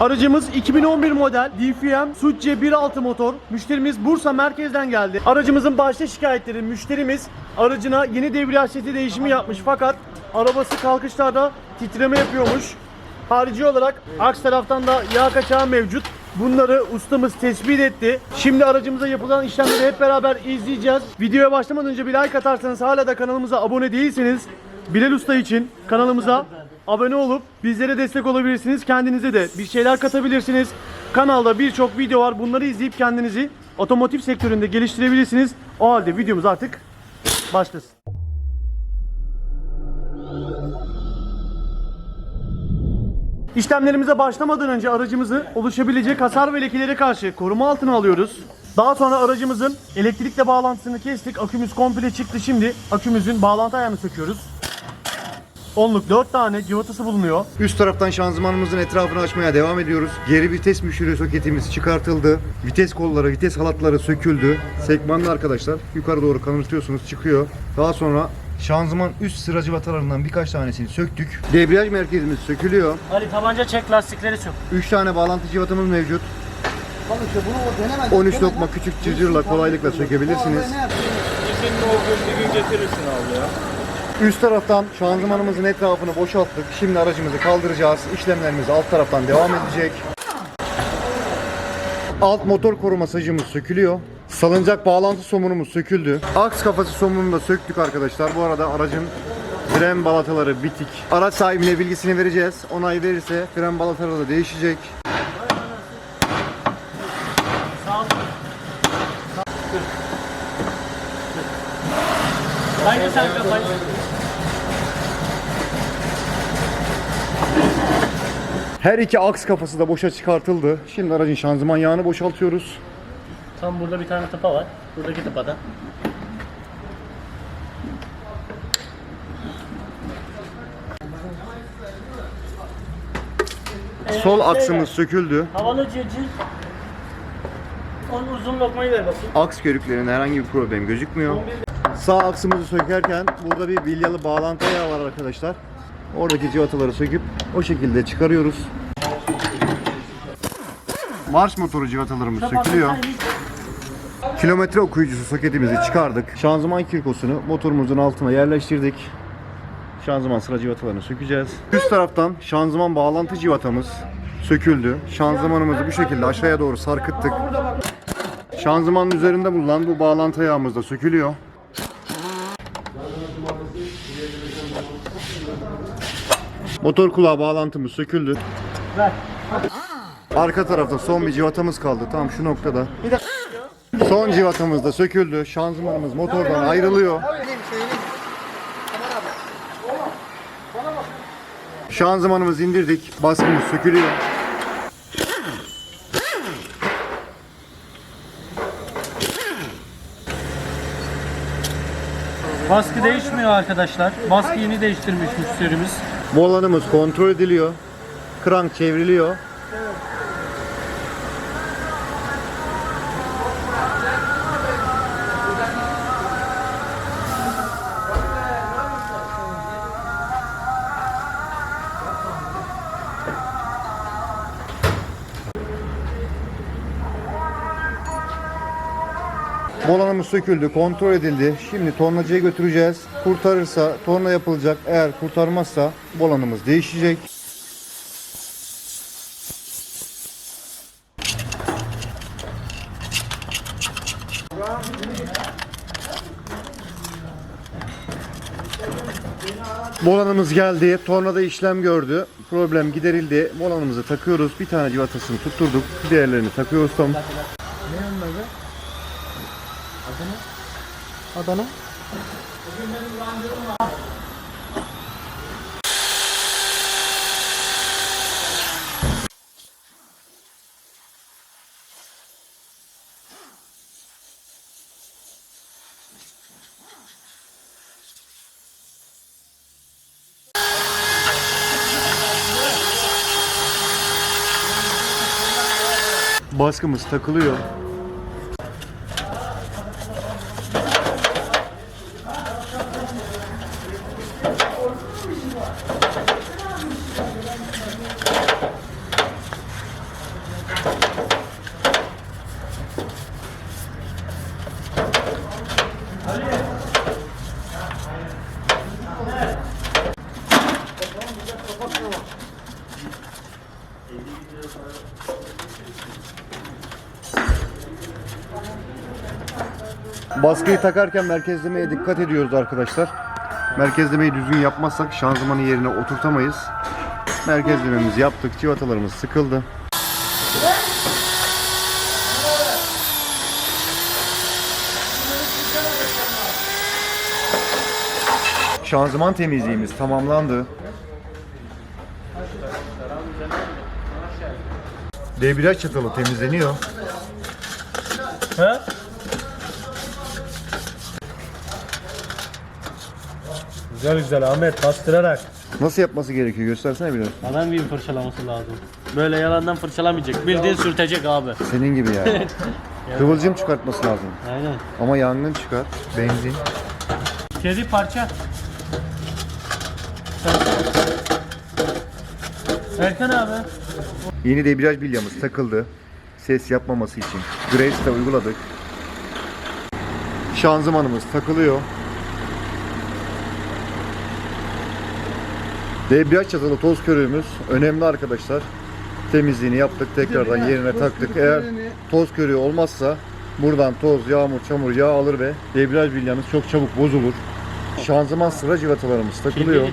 Aracımız 2011 model DFM Succe 1.6 motor. Müşterimiz Bursa merkezden geldi. Aracımızın başta şikayetleri müşterimiz aracına yeni debriyaj seti değişimi yapmış fakat arabası kalkışlarda titreme yapıyormuş. Harici olarak aks taraftan da yağ kaçağı mevcut. Bunları ustamız tespit etti. Şimdi aracımıza yapılan işlemleri hep beraber izleyeceğiz. Videoya başlamadan önce bir like atarsanız hala da kanalımıza abone değilseniz Bilal Usta için kanalımıza abone olup bizlere destek olabilirsiniz. Kendinize de bir şeyler katabilirsiniz. Kanalda birçok video var. Bunları izleyip kendinizi otomotiv sektöründe geliştirebilirsiniz. O halde videomuz artık başlasın. İşlemlerimize başlamadan önce aracımızı oluşabilecek hasar ve lekelere karşı koruma altına alıyoruz. Daha sonra aracımızın elektrikle bağlantısını kestik. Akümüz komple çıktı. Şimdi akümüzün bağlantı ayağını söküyoruz. Onluk 4 tane cıvatası bulunuyor. Üst taraftan şanzımanımızın etrafını açmaya devam ediyoruz. Geri vites müşürü soketimiz çıkartıldı. Vites kolları, vites halatları söküldü. Sekmanlı arkadaşlar. Yukarı doğru kanırtıyorsunuz çıkıyor. Daha sonra şanzıman üst sıra cıvatalarından birkaç tanesini söktük. Debriyaj merkezimiz sökülüyor. Ali tabanca çek lastikleri sök. 3 tane bağlantı cıvatamız mevcut. 13 lokma küçük cırcırla kolaylıkla sökebilirsiniz. Üst taraftan şanzımanımızın etrafını boşalttık. Şimdi aracımızı kaldıracağız. İşlemlerimiz alt taraftan devam edecek. Alt motor koruma sacımız sökülüyor. Salıncak bağlantı somunumuz söküldü. Aks kafası somununu da söktük arkadaşlar. Bu arada aracın fren balataları bitik. Araç sahibine bilgisini vereceğiz. Onay verirse fren balataları da değişecek. Haydi sen kafayı. Her iki aks kafası da boşa çıkartıldı. Şimdi aracın şanzıman yağını boşaltıyoruz. Tam burada bir tane tıpa var. Buradaki tıpada. Sol aksımız söküldü. Havalı cırcır. Onun uzun lokmayı ver bakayım. Aks körüklerinde herhangi bir problem gözükmüyor. Sağ aksımızı sökerken burada bir bilyalı bağlantı ayağı var arkadaşlar. Oradaki civataları söküp o şekilde çıkarıyoruz. Marş motoru civatalarımız sökülüyor. Kilometre okuyucusu soketimizi çıkardık. Şanzıman kirkosunu motorumuzun altına yerleştirdik. Şanzıman sıra civatalarını sökeceğiz. Üst taraftan şanzıman bağlantı civatamız söküldü. Şanzımanımızı bu şekilde aşağıya doğru sarkıttık. Şanzımanın üzerinde bulunan bu bağlantı ayağımız da sökülüyor. Motor kulağı bağlantımız söküldü. Ver. Arka tarafta son bir civatamız kaldı. Tam şu noktada. Son civatamız da söküldü. Şanzımanımız motordan ayrılıyor. Şanzımanımızı indirdik. Baskımız sökülüyor. Baskı değişmiyor arkadaşlar. Baskı yeni değiştirmiş müşterimiz. Volanımız kontrol ediliyor. Krank çevriliyor. Volanımız söküldü, kontrol edildi. Şimdi tornacıya götüreceğiz. Kurtarırsa torna yapılacak. Eğer kurtarmazsa volanımız değişecek. Volanımız geldi. Tornada işlem gördü. Problem giderildi. Volanımızı takıyoruz. Bir tane civatasını tutturduk. Diğerlerini takıyoruz tam. Adana. Baskımız takılıyor. Baskıyı takarken merkezlemeye dikkat ediyoruz arkadaşlar. Merkezlemeyi düzgün yapmazsak şanzımanı yerine oturtamayız. Merkezlememizi yaptık. Civatalarımız sıkıldı. Şanzıman temizliğimiz tamamlandı. Debriyaj çatalı temizleniyor. He? Güzel güzel Ahmet bastırarak. Nasıl yapması gerekiyor göstersene biraz. Adam gibi fırçalaması lazım. Böyle yalandan fırçalamayacak. Bildiğin sürtecek abi. Senin gibi yani. Kıvılcım çıkartması lazım. Aynen. Ama yangın çıkar, benzin. Kedi parça. Erkan abi. Yeni debriyaj bilyamız takıldı. Ses yapmaması için. Grace'de uyguladık. Şanzımanımız takılıyor. Debriyaj çatalı toz körüğümüz önemli arkadaşlar. Temizliğini yaptık, tekrardan yerine taktık. Eğer toz körüğü olmazsa buradan toz, yağmur, çamur, yağ alır ve debriyaj bilyamız çok çabuk bozulur. Şanzıman sıra civatalarımız takılıyor.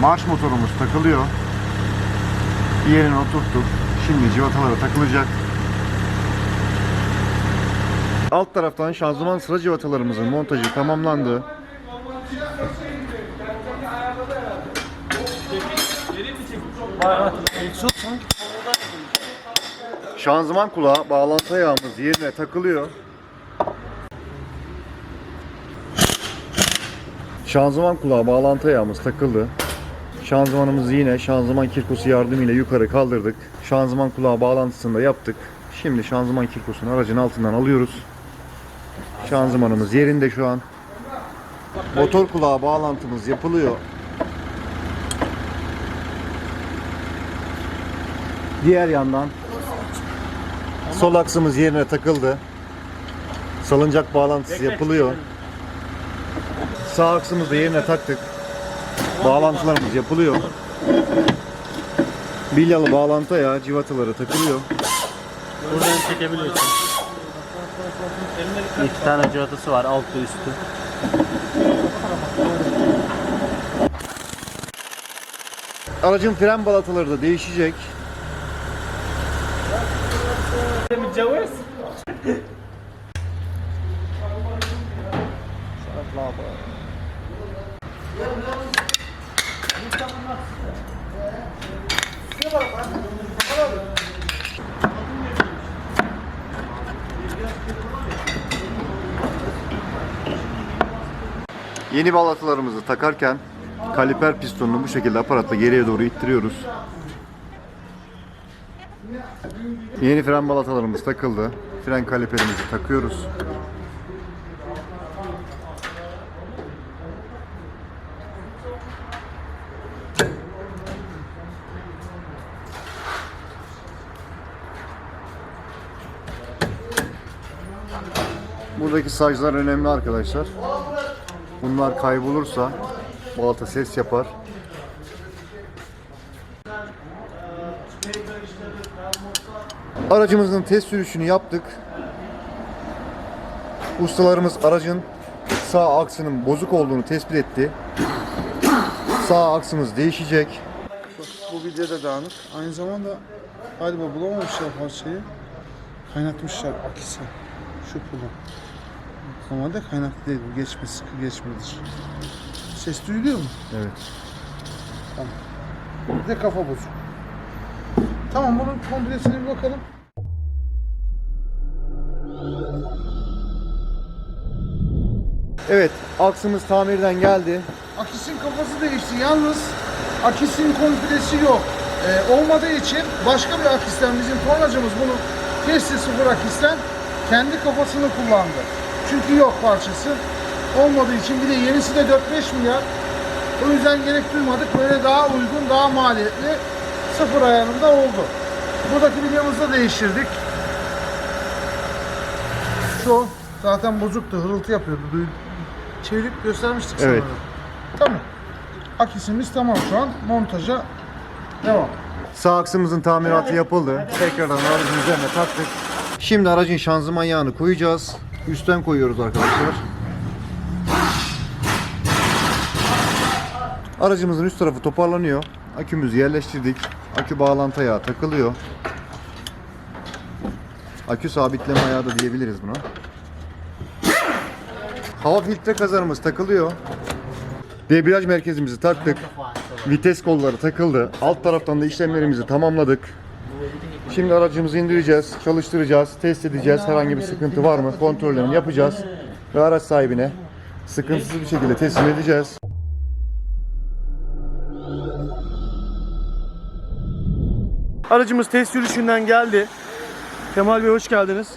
Marş motorumuz takılıyor. Yerine oturttuk. Şimdi civatalara takılacak. Alt taraftan şanzıman sıra civatalarımızın montajı tamamlandı. Şanzıman kulağı bağlantı ayağımız yerine takılıyor. Şanzıman kulağı bağlantı ayağımız takıldı. Şanzımanımızı yine şanzıman kirkosu yardımıyla yukarı kaldırdık. Şanzıman kulağı bağlantısını da yaptık. Şimdi şanzıman kirkosunu aracın altından alıyoruz. Şanzımanımız yerinde şu an. Motor kulağı bağlantımız yapılıyor. Diğer yandan sol aksımız yerine takıldı. Salıncak bağlantısı yapılıyor. Sağ aksımızı da yerine taktık. Bağlantılarımız yapılıyor. Bilyalı bağlantı ayağı civataları takılıyor. Buradan çekebiliyorsun. İki tane cıvatası var altı üstü. Aracın fren balataları da değişecek. Yeni balatalarımızı takarken kaliper pistonunu bu şekilde aparatla geriye doğru ittiriyoruz. Yeni fren balatalarımız takıldı. Fren kaliperimizi takıyoruz. Buradaki saclar önemli arkadaşlar. Bunlar kaybolursa balata ses yapar. Aracımızın test sürüşünü yaptık. Ustalarımız aracın sağ aksının bozuk olduğunu tespit etti. Sağ aksımız değişecek. Bu videoda dağınık. Aynı zamanda galiba bulamamışlar parçayı. Kaynatmışlar akisi. Şu pulu. Normalde kaynaklı değil bu. Geçme, sıkı geçmedir. Ses duyuluyor mu? Evet. Bir de kafa bozuk. Tamam bunun komplesine bir bakalım. Evet, aksımız tamirden geldi. Akisin kafası değişti. Yalnız akisin komplesi yok. Ee, olmadığı için başka bir akisten bizim tornacımız bunu kesti sıfır akisten kendi kafasını kullandı. Çünkü yok parçası. Olmadığı için bir de yenisi de 4-5 milyar. O yüzden gerek duymadık. Böyle daha uygun, daha maliyetli sıfır ayarında oldu. Buradaki bilyamızı da değiştirdik. Şu zaten bozuktu, hırıltı yapıyordu. Duy- Çevirip göstermiştik Evet. sanırım. Tamam. Akisimiz tamam şu an. Montaja Devam. Sağ aksımızın tamiratı yapıldı. Tekrardan aracın üzerine taktık. Şimdi aracın şanzıman yağını koyacağız. Üstten koyuyoruz arkadaşlar. Aracımızın üst tarafı toparlanıyor. Akümüzü yerleştirdik. Akü bağlantı ayağı takılıyor. Akü sabitleme ayağı da diyebiliriz buna. Hava filtre kazanımız takılıyor. Debriyaj merkezimizi taktık. Vites kolları takıldı. Alt taraftan da işlemlerimizi tamamladık. Şimdi aracımızı indireceğiz, çalıştıracağız, test edeceğiz. Herhangi bir sıkıntı var mı? Kontrollerini yapacağız. Ve araç sahibine sıkıntısız bir şekilde teslim edeceğiz. Aracımız test sürüşünden geldi. Kemal Bey hoş geldiniz.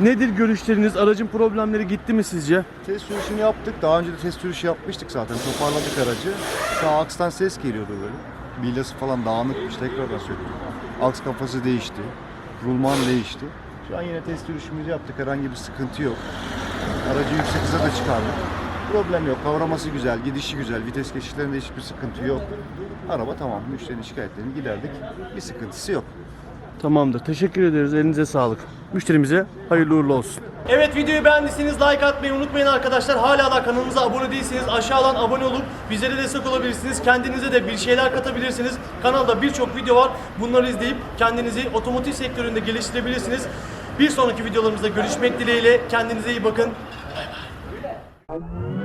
Nedir görüşleriniz? Aracın problemleri gitti mi sizce? Test sürüşünü yaptık. Daha önce de test sürüşü yapmıştık zaten. Toparladık aracı. Sağ akstan ses geliyordu böyle. Bilyası falan dağınıkmış. Tekrardan söktük. Aks kafası değişti. Rulman değişti. Şu an yine test sürüşümüzü yaptık. Herhangi bir sıkıntı yok. Aracı yüksek hıza da çıkardık. Problem yok. Kavraması güzel, gidişi güzel. Vites geçişlerinde hiçbir sıkıntı yok. Araba tamam. Müşterinin şikayetlerini giderdik. Bir sıkıntısı yok. Tamamdır. Teşekkür ederiz. Elinize sağlık. Müşterimize hayırlı uğurlu olsun. Evet videoyu beğendiyseniz like atmayı unutmayın arkadaşlar. Hala da kanalımıza abone değilseniz aşağıdan abone olup bizlere destek olabilirsiniz. Kendinize de bir şeyler katabilirsiniz. Kanalda birçok video var. Bunları izleyip kendinizi otomotiv sektöründe geliştirebilirsiniz. Bir sonraki videolarımızda görüşmek dileğiyle. Kendinize iyi bakın. Bay bay.